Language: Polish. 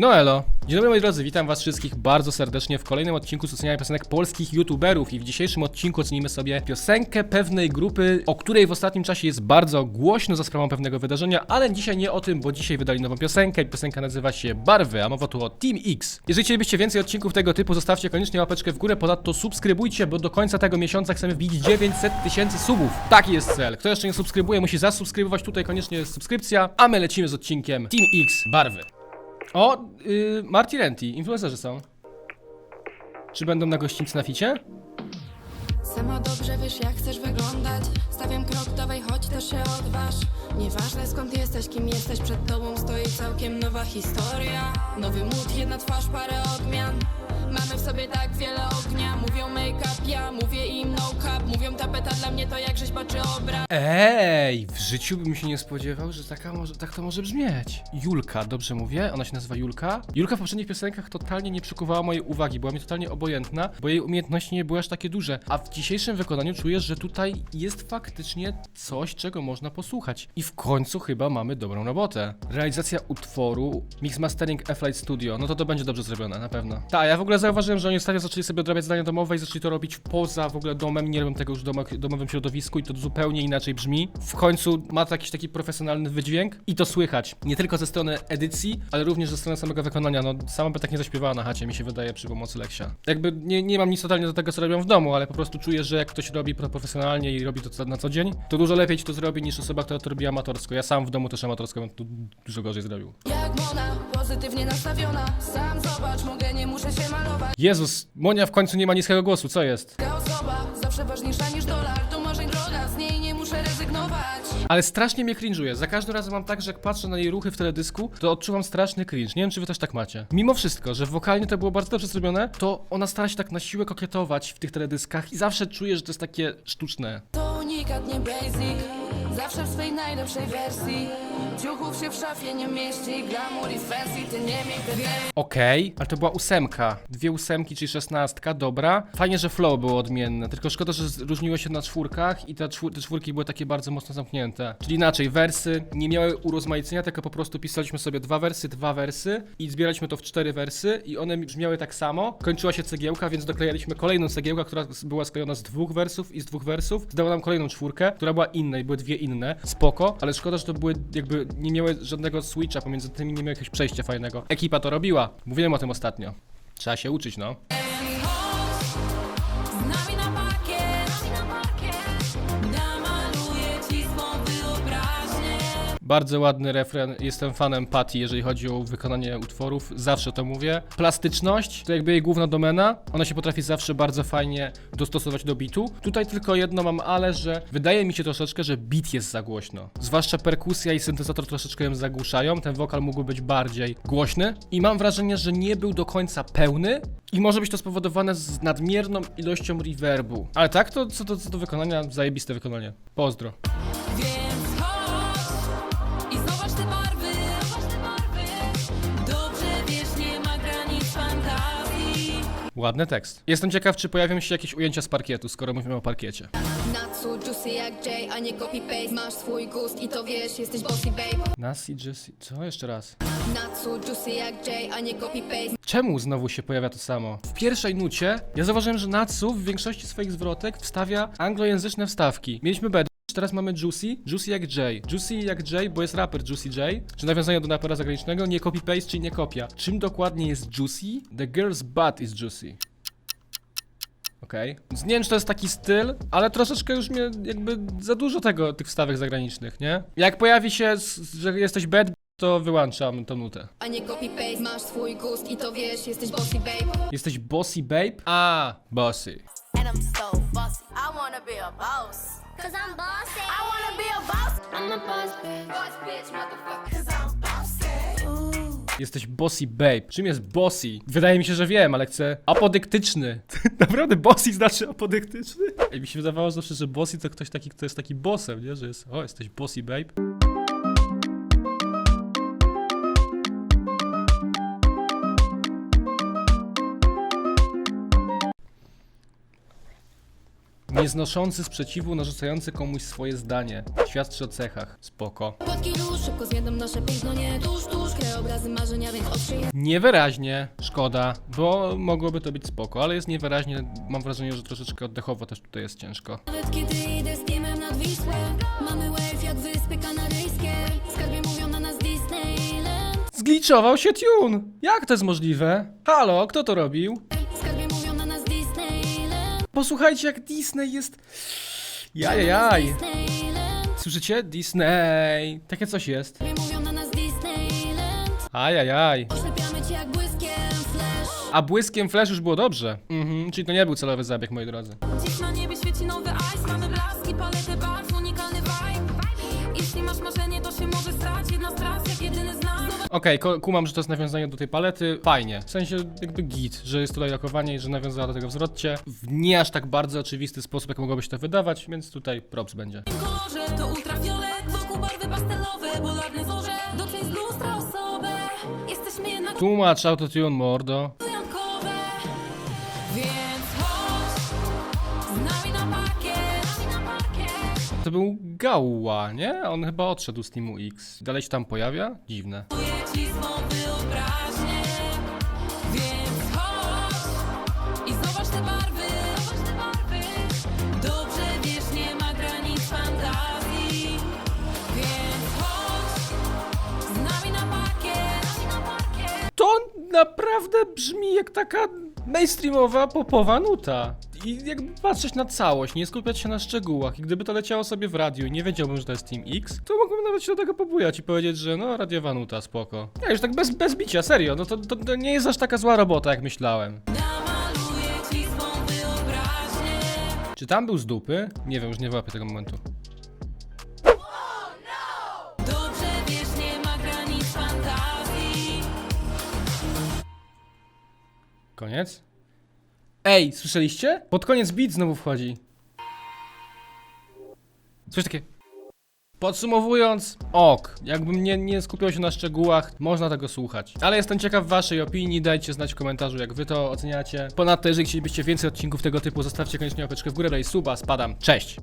No elo, dzień dobry moi drodzy, witam was wszystkich bardzo serdecznie w kolejnym odcinku z oceniania piosenek polskich youtuberów i w dzisiejszym odcinku ocenimy sobie piosenkę pewnej grupy, o której w ostatnim czasie jest bardzo głośno za sprawą pewnego wydarzenia, ale dzisiaj nie o tym, bo dzisiaj wydali nową piosenkę, piosenka nazywa się Barwy, a mowa tu o Team X. Jeżeli chcielibyście więcej odcinków tego typu, zostawcie koniecznie łapeczkę w górę, ponadto subskrybujcie, bo do końca tego miesiąca chcemy wbić 900 tysięcy subów. Taki jest cel. Kto jeszcze nie subskrybuje, musi zasubskrybować, tutaj koniecznie jest subskrypcja, a my lecimy z odcinkiem Team X Barwy. O, yy, Marty Renty, influencerzy są. Czy będą na gościńcy na ficie? Sama dobrze wiesz jak chcesz wyglądać Stawiam krok, dawaj chodź też się odważ Nieważne skąd jesteś, kim jesteś Przed tobą stoi całkiem nowa historia Nowy mód, jedna twarz, parę odmian Mamy w sobie tak wiele ognia Mówią make-up, ja mówię im no cap Mówią tapeta, dla mnie to jak rzeźba czy obraz Ej, w życiu bym się nie spodziewał, że taka może, tak to może brzmieć. Julka, dobrze mówię? Ona się nazywa Julka? Julka w poprzednich piosenkach totalnie nie przykuwała mojej uwagi, była mi totalnie obojętna, bo jej umiejętności nie były aż takie duże. A w dzisiejszym wykonaniu czuję, że tutaj jest faktycznie coś, czego można posłuchać. I w końcu chyba mamy dobrą robotę. Realizacja utworu, mix mastering F-Light Studio, no to to będzie dobrze zrobione, na pewno. Tak, ja w ogóle zauważyłem, że oni ostatnio zaczęli sobie odrabiać zadania domowe i zaczęli to robić poza w ogóle domem, nie robią tego już w domo- domowym środowisku i to zupełnie inaczej brzmi. W końcu ma to jakiś taki profesjonalny wydźwięk i to słychać. Nie tylko ze strony edycji, ale również ze strony samego wykonania. No, sama by tak nie zaśpiewała na chacie, mi się wydaje, przy pomocy Leksia. Jakby nie, nie mam nic totalnie do tego, co robią w domu, ale po prostu czuję, że jak ktoś robi profesjonalnie i robi to na co dzień, to dużo lepiej ci to zrobi niż osoba, która to robi amatorsko. Ja sam w domu też amatorsko bym tu dużo gorzej zrobił. Jak Mona, pozytywnie nastawiona Sam zobacz, mogę, nie muszę się malować Jezus, Monia w końcu nie ma niskiego głosu, co jest? Ta osoba, zawsze ważniejsza niż dolar To marzeń droga, z niej nie muszę rezygnować Ale strasznie mnie cringe'uje. Za każdym razem mam tak, że jak patrzę na jej ruchy w teledysku, to odczuwam straszny cringe. Nie wiem, czy wy też tak macie. Mimo wszystko, że wokalnie to było bardzo dobrze zrobione, to ona stara się tak na siłę kokietować w tych teledyskach i zawsze czuję, że to jest takie sztuczne. To unikat, nie basic Zawsze w swej najlepszej wersji Ciuchów się w szafie nie mieści Glamour i fancy, ty nie miej pretensji Okej, ale to była ósemka. Dwie ósemki, czyli szesnastka, dobra. Fajnie, że flow było odmienne, tylko szkoda, że różniło się na czwórkach i te, czwór te czwórki były takie bardzo mocno zamknięte. Czyli inaczej, wersy nie miały urozmaicenia, tylko po prostu pisaliśmy sobie dwa wersy, dwa wersy i zbieraliśmy to w cztery wersy i one brzmiały tak samo. Kończyła się cegiełka, więc doklejaliśmy kolejną cegiełkę, która była sklejona z dwóch wersów i z dwóch wersów. Zdała nam kolejną czwórkę, która była inna i były dwie inne. Spoko, ale szkoda, że to były jakby nie miały żadnego switcha pomiędzy tymi, nie miały jakiegoś przejścia fajnego. Ekipa to robiła. Mówiłem o tym ostatnio. Trzeba się uczyć, no. Bardzo ładny refren. Jestem fanem Patty, jeżeli chodzi o wykonanie utworów. Zawsze to mówię. Plastyczność to jakby jej główna domena. Ona się potrafi zawsze bardzo fajnie dostosować do bitu. Tutaj tylko jedno mam ale, że wydaje mi się troszeczkę, że beat jest za głośno. Zwłaszcza perkusja i syntezator troszeczkę ją zagłuszają. Ten wokal mógłby być bardziej głośny. I mam wrażenie, że nie był do końca pełny. I może być to spowodowane z nadmierną ilością reverbu. Ale tak, to co do, co do wykonania, zajebiste wykonanie. Pozdro. Ładny tekst. Jestem ciekaw, czy pojawią się jakieś ujęcia z parkietu, skoro mówimy o parkiecie. Natsu, juicy jak Jay, a nie copy-paste Masz swój gust i to wiesz, jesteś bossy babe Nasi, Jessie, co jeszcze raz? Natsu, juicy jak Jay, a nie copy-paste Czemu znowu się pojawia to samo? W pierwszej nucie ja zauważyłem, że Natsu w większości swoich zwrotek wstawia anglojęzyczne wstawki. Mieliśmy Bad, teraz mamy Juicy, Juicy jak Jay. Juicy jak Jay, bo jest raper Juicy J, czy nawiązanie do rapera zagranicznego, nie copy-paste, czyli nie kopia. Czym dokładnie jest Juicy? The girl's butt is juicy. Okej. Więc Nie wiem, czy to jest taki styl, ale troszeczkę już mnie jakby za dużo tego, tych wstawek zagranicznych, nie? Jak pojawi się, że jesteś bad, to wyłączam tą nutę. A nie copy-paste Masz swój gust i to wiesz, jesteś bossy babe Jesteś bossy babe? A, bossy. and I'm so bossy. I wanna be a boss. Cause I'm bossy. I wanna be a boss. I'm a boss bitch. Boss bitch, motherfucker. Cause I'm bossy. Jesteś bossy babe. Czym jest bossy? Wydaje mi się, że wiem, ale chcę apodyktyczny. Naprawdę bossy znaczy apodyktyczny? I mi się wydawało zawsze, że bossy to ktoś taki, kto jest taki bossem, nie? Że jest, o, jesteś bossy babe. Nieznoszący sprzeciwu, narzucający komuś swoje zdanie. Świadczy o cechach. Spoko. Płatki róż, szybko zjadam nasze piękno, nie tuż, tuż Krajobrazy marzenia, więc otrzyj Niewyraźnie, szkoda, bo mogłoby to być spoko, ale jest niewyraźnie, mam wrażenie, że troszeczkę oddechowo też tutaj jest ciężko. Nawet kiedy idę z teamem nad Wisłę Mamy wave jak wyspy kanaryjskie Skarbie mówią na nas Disneyland Zgliczował się tune! Jak to jest możliwe? Halo, kto to robił? Posłuchajcie, jak Disney jest... Jajajaj! Słyszycie? Disney! Takie coś jest. Ajajaj. Oślepiamy cię jak błyskiem flash A błyskiem flash już było dobrze. Mhm, czyli to nie był celowy zabieg, moi drodzy. Dziś na niebie świeci nowy ice Mamy blaski, paletę barw, unikalny vibe Jeśli masz marzenie, to się może stać Jedna z tras, Okej, ko- kumam, że to jest nawiązanie do tej palety. Fajnie. W sensie jakby git, że jest tutaj lokowanie i że nawiązała do tego w zwrocie. W nie aż tak bardzo oczywisty sposób, jak mogłoby się to wydawać, więc tutaj props będzie. kolorze To ultrafiolet, wokół barwy pastelowe Polarne zorze, dotknij z lustra osobę Jesteśmy jednak Tłumacz autotune, mordo. wyjątkowe Więc chodź z nami na parkiet Z nami na parkiet To był Gała, nie? On chyba odszedł z Teamu X. Dalej się tam pojawia? Dziwne. Naprawdę brzmi jak taka mainstreamowa, popowa nuta. I jakby patrzeć na całość, nie skupiać się na szczegółach. I gdyby to leciało sobie w radiu i nie wiedziałbym, że to jest Team X, to mógłbym nawet się do tego pobujać i powiedzieć, że no, radiowa nuta, spoko. Ja już tak bez, bez bicia, serio, no to, to, to nie jest aż taka zła robota, jak myślałem. Czy tam był z dupy? Nie wiem, już nie wyłapię tego momentu. Koniec? Ej, słyszeliście? Pod koniec beat znowu wchodzi. Coś takie. Podsumowując, ok, jakbym nie, nie skupiał się na szczegółach, można tego słuchać. Ale jestem ciekaw waszej opinii, dajcie znać w komentarzu, jak wy to oceniacie. Ponadto, jeżeli chcielibyście więcej odcinków tego typu, zostawcie koniecznie łapeczkę w górę, daj suba, spadam, cześć!